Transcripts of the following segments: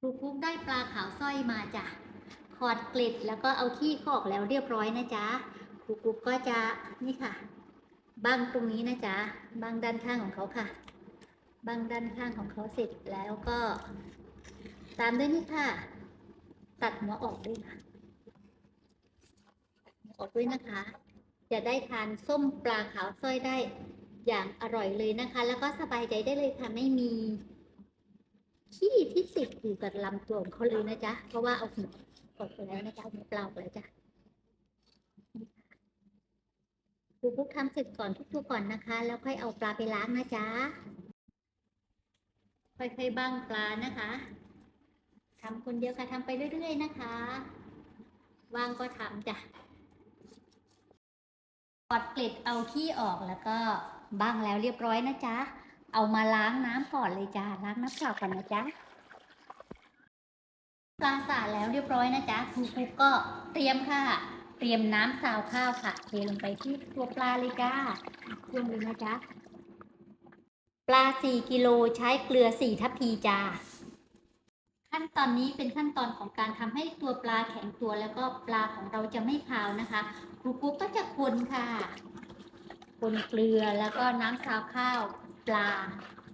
ครูกุ๊กได้ปลาขาวสร้อยมาจ้ะขอดเกล็ดแล้วก็เอาขี้ขอกแล้วเรียบร้อยนะจ๊ะครูกุ๊กก็จะนี่ค่ะบังตรงนี้นะจ๊ะบังด้านข้างของเขาค่ะบังด้านข้างของเขาเสร็จแล้วก็ ตามด้วยนี่ค่ะ ตัดหัวออกด้วยค่ะออกด้วยนะคะ จะได้ทานส้มปลาขาวสร้อยได้อย่างอร่อยเลยนะคะ แล้วก็สบายใจได้เลยค่ะไม่มี ขี้ที่ติดอยู่กับลำตัวของเขาเลยนะจ๊ะ เพราะว่าเอาหัวออกไปแล้วนะจ๊ะเอาหัวเปล่าไปแล้วจ้ะครูพุกทำเสร็จก่อนทุกตัวก่อนนะคะ แล้วค่อยเอาปลาไปล้างนะจ๊ะ ค่อยๆบ้างปลานะคะทำคนเดียวค่ะทำไปเรื่อยๆนะคะว่างก็ทำจ้ะกอดเกล็ดเอาขี้ออกแล้วก็บ้างแล้วเรียบร้อยนะจ๊ะ เอามาล้างน้ำก่อนเลยจ้าล้างน้ำเปล่าก่อนนะจ๊ะปลาสาแล้วเรียบร้อยนะจ๊ะครูกุ๊กก็เตรียมค่ะ เตรียมน้ำซาวข้าวค่ะเทลงไปที่ตัวปลาเลยจ้าเรื่องเลยนะจ๊ะปลา 4 กิโลใช้เกลือ 4 ทัพพีจ้าขั้นตอนนี้เป็นขั้นตอนของการทำให้ตัวปลาแข็งตัวแล้วก็ปลาของเราจะไม่คาวนะคะ ครูกุ๊กก็จะคนค่ะ คนเกลือแล้วก็น้ำซาวข้าว ปลา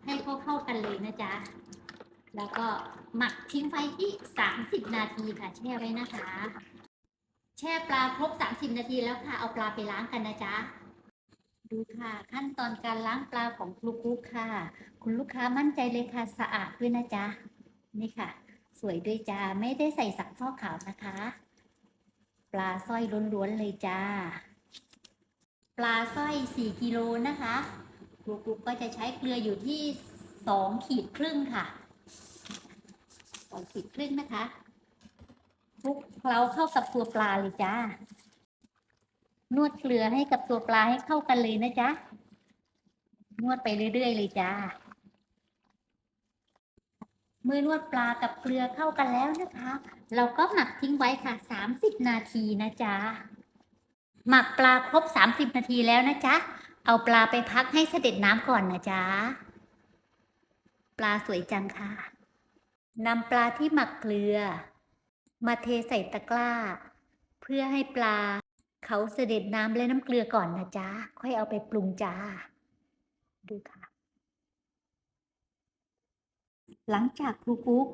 ให้เข้าเข้ากันเลยนะจ๊ะ แล้วก็หมักทิ้งไว้ที่ 30 นาทีค่ะ แช่ไว้นะคะ แช่ปลาครบ 30 นาทีแล้วค่ะ เอาปลาไปล้างกันนะจ๊ะ ดูค่ะ ขั้นตอนการล้างปลาของครูกุ๊กค่ะ คุณลูกค้ามั่นใจเลยค่ะ สะอาดด้วยนะจ๊ะ นี่ค่ะ สวยด้วยจ้า ไม่ได้ใส่สักฟอกขาวนะคะ ปลาสร้อยล้วนๆเลยจ้า ปลาสร้อย 4 กิโลนะคะ ครูกุ๊กก็จะใช้เกลืออยู่ที่2ขีดครึ่งค่ะ2ขีดครึ่งนะคะคลุกเคล้าเข้ากับตัวปลาเลยจ้านวดเกลือให้กับตัวปลาให้เข้ากันเลยนะจ๊ะนวดไปเรื่อยๆเลยจ้าเมื่อนวดปลากับเกลือเข้ากันแล้วนะคะ เราก็หมักทิ้งไว้ค่ะ30นาทีนะจ๊ะหมักปลาครบ30นาทีแล้วนะจ๊ะ เอาปลาไปพักให้เสด็จน้ำก่อนนะจ๊ะ ปลาสวยจังค่ะนำปลาที่หมักเกลือ มาเทใส่ตะกร้า เพื่อให้ปลาเขาเสด็จน้ำและน้ำเกลือก่อนนะจ๊ะ ค่อยเอาไปปรุงจ้า ดูค่ะ หลังจากครูกุ๊ก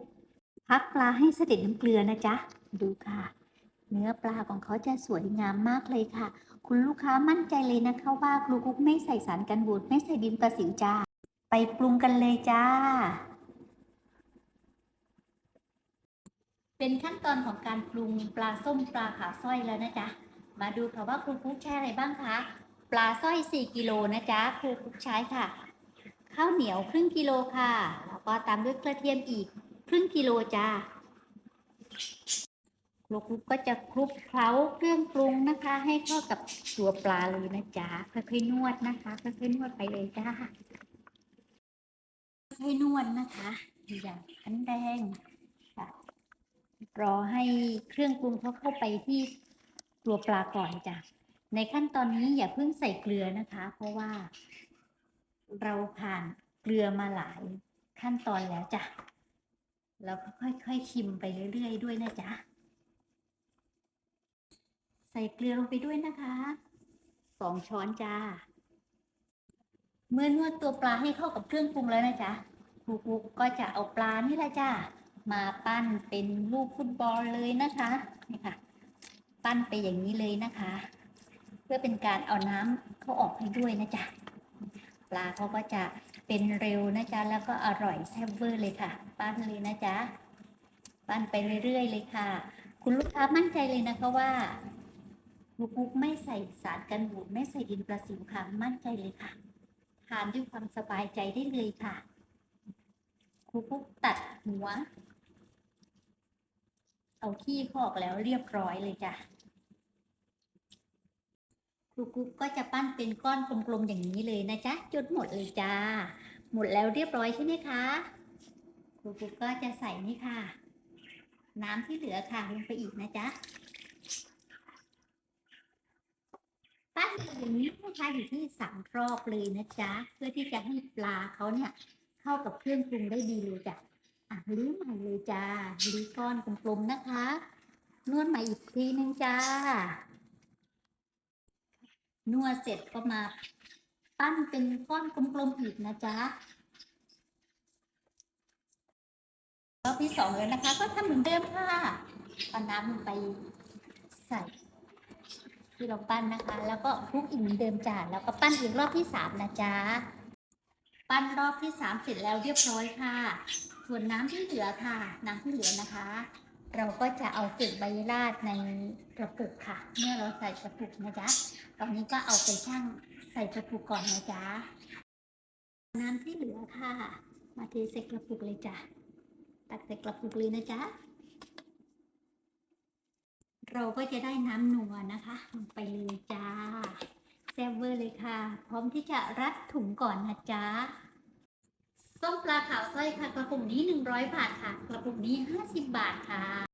พักปลาให้เสด็จน้ำเกลือนะจ๊ะ ดูค่ะ เนื้อปลาของเขาจะสวยงามมากเลยค่ะ คุณลูกค้ามั่นใจเลยนะคะว่าครูกุ๊กไม่ใส่สารกันบูดไม่ใส่ดินประสิวจ้า ไปปรุงกันเลยจ้า เป็นขั้นตอนของการปรุงปลาส้มปลาขาสร้อยแล้วนะจ๊ะ มาดูค่ะว่าครูกุ๊กใช้อะไรบ้างคะ ปลาสร้อย 4 กิโลนะจ๊ะครูกุ๊กใช้ค่ะ ข้าวเหนียวครึ่งกิโลค่ะ แล้วก็ตามด้วยกระเทียมอีกครึ่งกิโลจ้า ครูกุ๊กก็จะคลุกเคล้าเครื่องปรุงนะคะ ให้เข้ากับตัวปลาเลยนะจ๊ะค่อยๆนวดนะคะค่อยๆนวดไปเลยจ้าค่อยๆนวดนะคะอย่างขั้นแดงค่ะรอให้เครื่องปรุงเขาเข้าไปที่ตัวปลาก่อนจ้ะในขั้นตอนนี้อย่าเพิ่งใส่เกลือนะคะ เพราะว่า เราผ่านเกลือมาหลายขั้นตอนแล้วจ้ะเราก็ค่อยๆชิมไปเรื่อย ๆ ด้วยนะจ๊ะ ใส่เกลือลงไปด้วยนะคะสองช้อนจ้า เมื่อนวดตัวปลาให้เข้ากับเครื่องปรุงแล้วนะจ๊ะครูกุ๊กก็จะเอาปลานี่แหละจ้ามาปั้นเป็นลูกฟุตบอลเลยนะคะนี่ค่ะ ปั้นไปอย่างนี้เลยนะคะ เพื่อเป็นการเอาน้ำเขาออกให้ด้วยนะจ๊ะปลาเขาก็จะเป็นเร็วนะจ๊ะแล้วก็อร่อยแซ่บเวอร์เลยค่ะ ปั้นเลยนะจ๊ะปั้นไปเรื่อยๆเลยค่ะ คุณลูกค้ามั่นใจเลยนะคะว่า ลูกปุ๊กไม่ใส่สารกันบูดไม่ใส่ดินประสิวค่ะ มั่นใจเลยค่ะ ทานด้วยความสบายใจได้เลยค่ะครูปุ๊กตัดหัว เอาขี้ขาออกแล้วเรียบร้อยเลยจ้ะครูกุ๊กก็จะปั้นเป็นก้อนกลมๆอย่างนี้เลยนะจ๊ะจนหมดเลยจ้า หมดแล้วเรียบร้อยใช่ไหมคะครูกุ๊กก็จะใส่นี่ค่ะ น้ำที่เหลือค่ะลงไปอีกนะจ๊ะ ปั้นอย่างนี้นะคะอยู่ที่สามรอบเลยนะจ๊ะ เพื่อที่จะให้ปลาเขาเนี่ย เข้ากับเครื่องปรุงได้ดีเลยจ้ะอะลื้อใหม่เลยจ้าลื้อก้อนกลมๆนะคะ นวดใหม่อีกทีนึงจ้านวดเสร็จก็มาปั้นเป็นก้อนกลมๆอีกนะจ๊ะรอบที่สองแล้วนะคะ ก็ทำเหมือนเดิมค่ะเอาน้ำลงไปใส่ ที่เราปั้นนะคะ แล้วก็คลุกอีกเหมือนเดิมจ้าแล้วก็ปั้นอีกรอบที่สามนะจ๊ะปั้นรอบที่สามเสร็จแล้วเรียบร้อยค่ะ ส่วนน้ำที่เหลือค่ะ น้ำที่เหลือนะคะ เราก็จะเอาเก็บใบราดในกระปุกค่ะ เมื่อเราใส่กระปุกนะจ๊ะตอนนี้ก็เอาไปชั่งใส่กระปุกก่อนนะจ๊ะน้ำที่เหลือค่ะ มาเทใส่กระปุกเลยจ้ะตักใส่กระปุกเลยนะจ๊ะ เราก็จะได้น้ำนัวนะคะลงไปเลยจ้าแซ่บเวอร์เลยค่ะ พร้อมที่จะรัดถุงก่อนนะจ๊ะส้มปลาขาวไส้ค่ะ กระปุกนี้ 100 บาทค่ะ กระปุกนี้ 50 บาทค่ะ